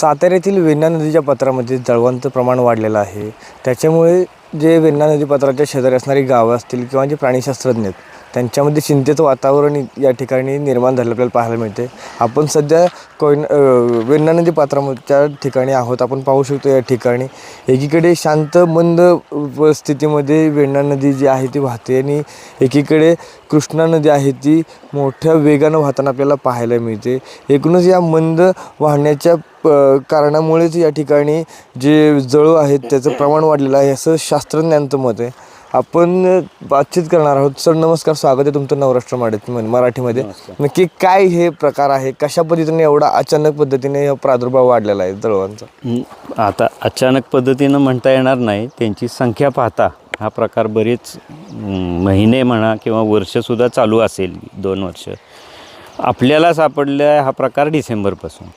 साताऱ्यातील वेण्णा नदीच्या पात्रामध्ये जळवांचं प्रमाण वाढलेलं आहे. त्याच्यामुळे जे वेण्णा नदी पात्राच्या शेजारी असणारी गावं असतील किंवा जे प्राणीशास्त्रज्ञ आहेत त्यांच्यामध्ये चिंतेचं वातावरण या ठिकाणी निर्माण झालं आपल्याला पाहायला मिळते. आपण सध्या कोयन वेण्णा नदी पात्राच्या ठिकाणी आहोत. आपण पाहू शकतो या ठिकाणी. एकीकडे शांत मंद व स्थितीमध्ये वेण्णा नदी जी आहे ती वाहते आणि एकीकडे कृष्णा नदी आहे ती मोठ्या वेगानं वाहताना आपल्याला पाहायला मिळते. एकूणच या मंद वाहण्याच्या प- कारणामुळेच या ठिकाणी जे जळू आहेत त्याचं प्रमाण वाढलेलं आहे. असं शास्त्रज्ञांचं मत आहे. आपण बातचीत करणार आहोत. सर नमस्कार. स्वागत आहे तुमचं नवराष्ट्र माडीत मराठीमध्ये. नक्की काय हे प्रकार आहे? कशा पद्धतीने एवढा अचानक पद्धतीने हा प्रादुर्भाव वाढलेला आहे जळवांचा हं, आता अचानक पद्धतीनं म्हणता येणार नाही. त्यांची संख्या पाहता हा प्रकार बरेच महिने म्हणा किंवा वर्षसुद्धा चालू असेल दोन वर्ष. आपल्याला सापडला हा प्रकार डिसेंबरपासून.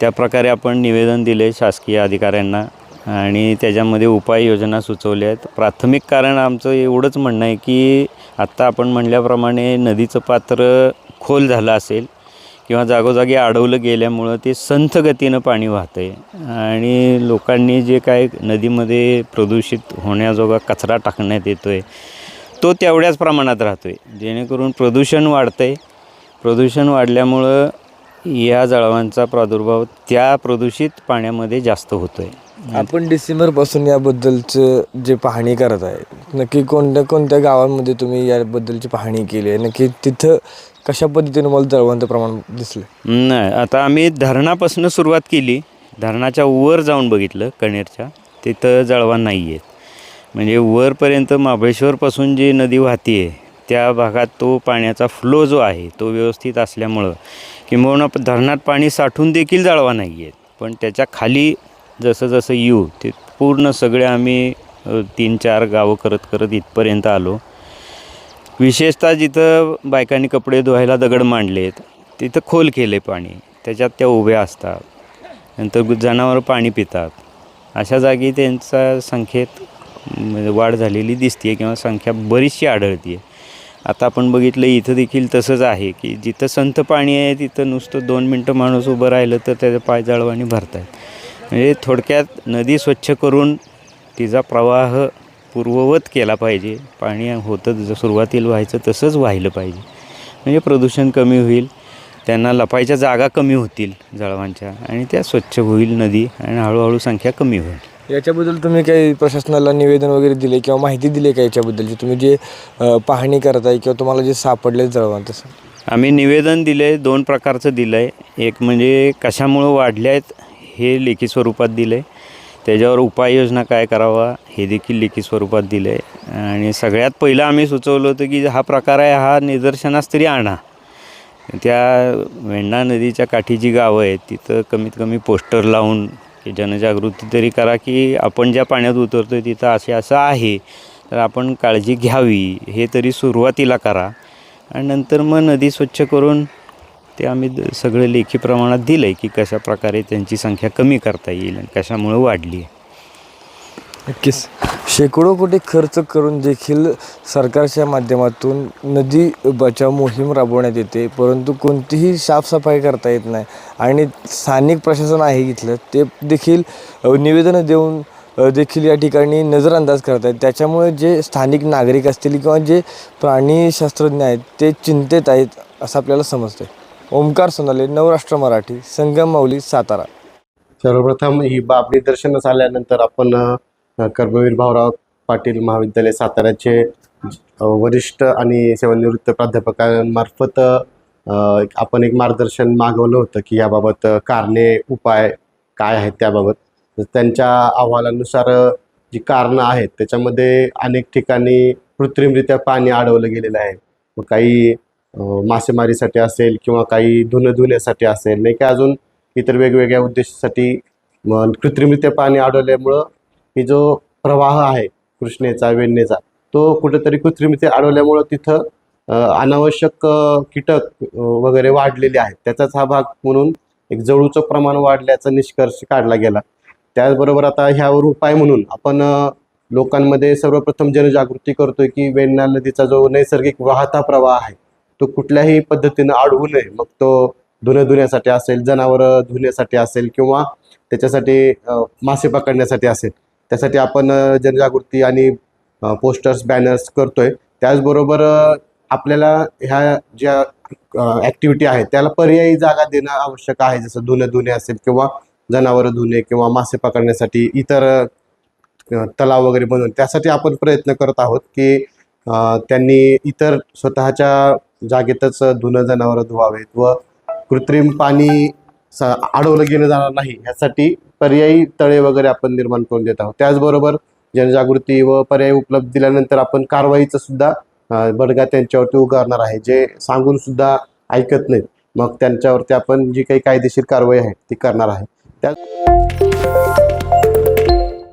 त्या प्रकारे आपण निवेदन दिले शासकीय अधिकाऱ्यांना. आणि त्याच्यामध्ये उपाययोजना सुचवल्या आहेत. प्राथमिक कारण आमचं एवढंच म्हणणं आहे की आत्ता आपण म्हणल्याप्रमाणे नदीचं पात्र खोल झालं असेल किंवा जागोजागी अडवलं गेल्यामुळं ते संथ गतीनं पाणी वाहतं आहे आणि लोकांनी जे काय नदीमध्ये प्रदूषित होण्याजोगा कचरा टाकण्यात येतो आहे तो तेवढ्याच प्रमाणात राहतो आहे जेणेकरून प्रदूषण वाढतं आहे प्रदूषण वाढल्यामुळं या जळवांचा प्रादुर्भाव त्या प्रदूषित पाण्यामध्ये जास्त होतो आहे आपण डिसेंबरपासून याबद्दलचं जे पाहणी करत आहे नक्की कोणत्या कोणत्या गावांमध्ये तुम्ही याबद्दलची पाहणी केली आहे? नक्की तिथं कशा पद्धतीने मला जळवांचं प्रमाण दिसलं? नाही आता आम्ही धरणापासून सुरुवात केली. धरणाच्या वर जाऊन बघितलं कणेरच्या. तिथं जळवा नाही आहेत म्हणजे वरपर्यंत महाबळेश्वरपासून जी नदी वाहती आहे त्या भागात तो पाण्याचा फ्लो जो आहे तो व्यवस्थित असल्यामुळं किंबहुना धरणात पाणी साठून देखील जळवा नाही आहेत पण त्याच्याखाली जसं जसं येऊ ते पूर्ण सगळे आम्ही तीन चार गावं करत करत इथपर्यंत आलो. विशेषतः जिथं बायकांनी कपडे धुवायला दगड मांडलेत तिथं खोल केले पाणी. त्याच्यात त्या उभ्या असतात. नंतर जनावरं पाणी पितात. अशा जागी त्यांचा संख्येत म्हणजे वाढ झालेली दिसते किंवा संख्या बरीचशी आढळते आता आपण बघितलं इथं देखील तसंच आहे की जिथं संत पाणी आहे तिथं नुसतं दोन मिनटं माणूस उभं राहिलं तर त्याचं पाय जळवानी आहेत म्हणजे थोडक्यात नदी स्वच्छ करून तिचा प्रवाह पूर्ववत केला पाहिजे. पाणी होतं जसं सुरुवातीला व्हायचं तसंच व्हायलं पाहिजे. म्हणजे प्रदूषण कमी होईल त्यांना लपायच्या जागा कमी होतील जळवांच्या आणि त्या स्वच्छ होईल नदी आणि हळूहळू संख्या कमी होईल. याच्याबद्दल तुम्ही काही प्रशासनाला निवेदन वगैरे दिले किंवा माहिती दिली का याच्याबद्दलची तुम्ही जे पाहणी करत आहे किंवा तुम्हाला जे सापडले जळवान तसं. आम्ही निवेदन दिलं आहे दोन प्रकारचं दिलं आहे एक म्हणजे कशामुळं वाढल्या आहेत हे लेखी स्वरूपात दिलं आहे त्याच्यावर उपाययोजना काय करावा हे देखील लेखी स्वरूपात दिलं आहे आणि सगळ्यात पहिलं आम्ही सुचवलं होतं की हा प्रकार आहे हा निदर्शनास तरी आणा. त्या वेण्णा नदीच्या काठी जी गावं आहेत तिथं कमीत कमी पोस्टर लावून जनजागृती तरी करा की आपण ज्या पाण्यात उतरतो आहे तिथं असे असं आहे तर आपण काळजी घ्यावी हे तरी सुरुवातीला करा. आणि नंतर मग नदी स्वच्छ करून ते आम्ही द- सगळं लेखी प्रमाणात दिलं आहे की कशा प्रकारे त्यांची संख्या कमी करता येईल आणि कशामुळं वाढली आहे. नक्कीच. शेकडो कोटी खर्च करून देखील सरकारच्या माध्यमातून नदी बचाव मोहीम राबवण्यात येते परंतु कोणतीही साफसफाई करता येत नाही. आणि स्थानिक प्रशासन आहे इथलं ते देखील निवेदनं देऊन देखील या ठिकाणी नजरअंदाज करत आहेत. त्याच्यामुळे जे स्थानिक नागरिक असतील किंवा जे प्राणीशास्त्रज्ञ आहेत ते चिंतेत आहेत असं आपल्याला समजते ओमकार सोनाले नवराष्ट्र मराठी संगम माऊली सातारा. सर्वप्रथम ही बाब निदर्शनास आल्यानंतर आपण अ, कर्मवीर भाऊराव पाटील महाविद्यालय साताऱ्याचे अ, वरिष्ठ आणि सेवानिवृत्त प्राध्यापकांमार्फत अ, एक- आपण एक मार्गदर्शन मागवलं होतं की याबाबत अ, कारणे उपाय काय आहेत त्याबाबत. तर त्यांच्या अहवालानुसार अ, जी कारणं आहेत त्याच्यामध्ये अनेक ठिकाणी कृत्रिमरित्या पाणी अडवलं गेलेलं आहे. मग काही मासेमारीसाठी असेल किंवा काही धुणं धुण्यासाठी असेल नाही का? अजून इतर वेगवेगळ्या उद्देशासाठी कृत्रिमरित्या पाणी अडवल्यामुळं ही जो प्रवाह आहे कृष्णेचा वेण्णेचा तो कुठेतरी कृत्रिमरित्या अडवल्यामुळं तिथं अनावश्यक कीटक वगैरे वाढलेले आहेत. त्याचाच हा भाग म्हणून एक जळूचं प्रमाण वाढल्याचा निष्कर्ष काढला गेला. त्याचबरोबर आता ह्यावर उपाय म्हणून आपण लोकांमध्ये सर्वप्रथम जनजागृती करतोय की वेण्णा नदीचा जो नैसर्गिक वाहता प्रवाह आहे तो कुठल्याही पद्धतीनं अडवू नये. मग तो धुणे धुण्यासाठी असेल जनावरं धुण्यासाठी असेल किंवा त्याच्यासाठी मासे पकडण्यासाठी असेल. त्यासाठी आपण जनजागृती आणि पोस्टर्स बॅनर्स करतोय. त्याचबरोबर आपल्याला ह्या ज्या ॲक्टिव्हिटी आहेत त्याला पर्यायी जागा देणं आवश्यक आहे. जसं धुणे धुणे असेल किंवा जनावरं धुणे किंवा मासे पकडण्यासाठी इतर तलाव वगैरे बनवून त्यासाठी आपण प्रयत्न करत आहोत की त्यांनी इतर स्वतःच्या जागेतच धुणं जनावरं धुवावेत व कृत्रिम पाणी स अडवलं गेलं जाणार नाही ह्यासाठी पर्यायी तळे वगैरे आपण निर्माण करून देत आहोत. त्याचबरोबर जनजागृती व पर्याय उपलब्ध दिल्यानंतर आपण कारवाईचं सुद्धा बडगा त्यांच्यावरती उगारणार आहे जे सांगून सुद्धा ऐकत नाहीत. मग त्यांच्यावरती आपण जी काही कायदेशीर कारवाई आहे ती करणार आहे. त्या